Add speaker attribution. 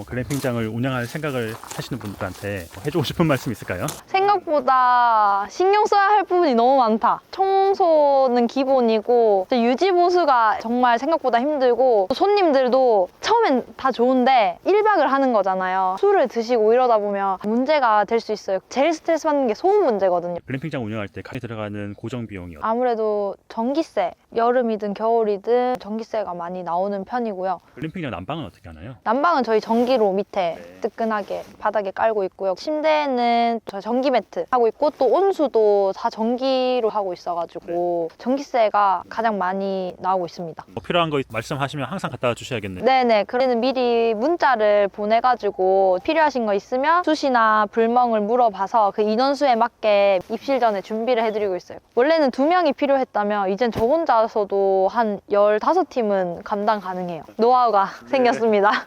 Speaker 1: 뭐 글램핑장을 운영할 생각을 하시는 분들한테 뭐 해주고 싶은 말씀 있을까요?
Speaker 2: 생각보다 신경 써야 할 부분이 너무 많다. 청소는 기본이고 유지 보수가 정말 생각보다 힘들고 손님들도 처음엔 다 좋은데 1박을 하는 거잖아요. 술을 드시고 이러다 보면 문제가 될 수 있어요. 제일 스트레스 받는 게 소음 문제거든요.
Speaker 1: 글램핑장 운영할 때 가게 들어가는 고정 비용이 요
Speaker 2: 아무래도 전기세, 여름이든 겨울이든 전기세가 많이 나오는 편이고요.
Speaker 1: 글램핑장 난방은 어떻게 하나요?
Speaker 2: 난방은 저희 전기로 밑에
Speaker 1: 네.
Speaker 2: 뜨끈하게 바닥에 깔고 있고요. 침대는 저 전기 매트 하고 있고 또 온수도 다 전기로 하고 있어가지고 전기세가 가장 많이 나오고 있습니다.
Speaker 1: 뭐 필요한 거 말씀하시면 항상 갖다 주셔야겠네요.
Speaker 2: 네네. 그래는 미리 문자를 보내가지고 필요하신 거 있으면 숱이나 불멍을 물어봐서 그 인원수에 맞게 입실 전에 준비를 해드리고 있어요. 원래는 두 명이 필요했다면 이젠 저 혼자 서도 한 15팀은 감당 가능해요. 노하우가 생겼습니다.